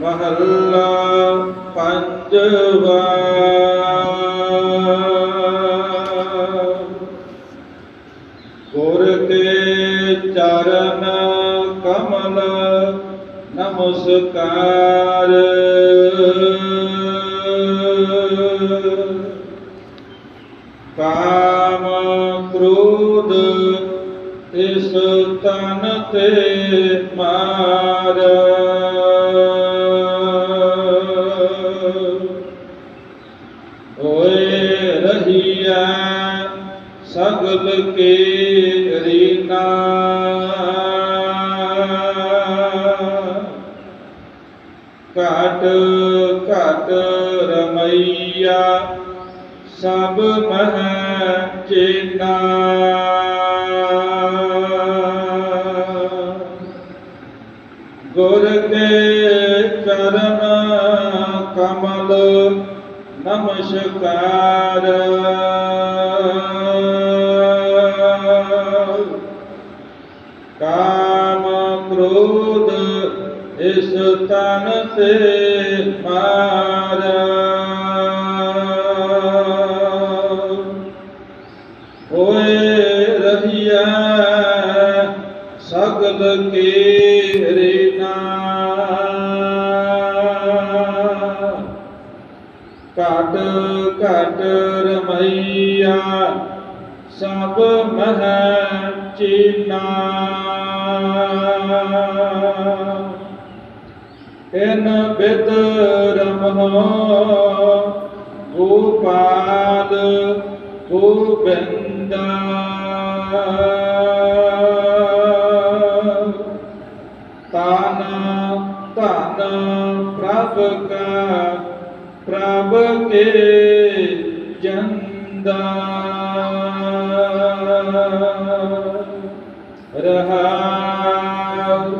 ਮਹੱਲਾ ਪੰਜਵਾ। ਗੁਰ ਕੇ ਚਰਨ ਕਮਲ ਨਮਸਕਾਰ। ਕਾਮ ਕ੍ਰੋਧ ਇਸ ਤਨ ਤੇ ਮਾਰ। ਹੋਏ ਰਹੀਐ ਸਗਲ ਕੇ ਰੀਨਾ ਘਟ ਘਟ ਰਮਈਆ ਸਭ ਮਹਿ ਚੇਨਾ ਗੁਰ ਕੇ ਚਰਨ ਕਮਲ ਨਮਸਕਾਰ। ਕਾਮ ਕ੍ਰੋਧ ਇਸ ਤਨ ਤੇ ਮਾਰ। ਹੋਏ ਰਹੀਐ ਸਗਲ ਕੇ ਰੇਨਾ ਘਟ ਘਟ ਰਮਈਆ, ਸਭ ਮਹਿ ਚੀਨਾ। ਇਨ ਬਿਦ ਰਮਨੋ ਗੋਪਾਲ ਗੋਬਿੰਦਾ ਤਾਨ ਧਨ ਪ੍ਰਭ ਕਾ ਪ੍ਰਭ ਕੇ ਜੰਦਾ। ਰਹਾਉ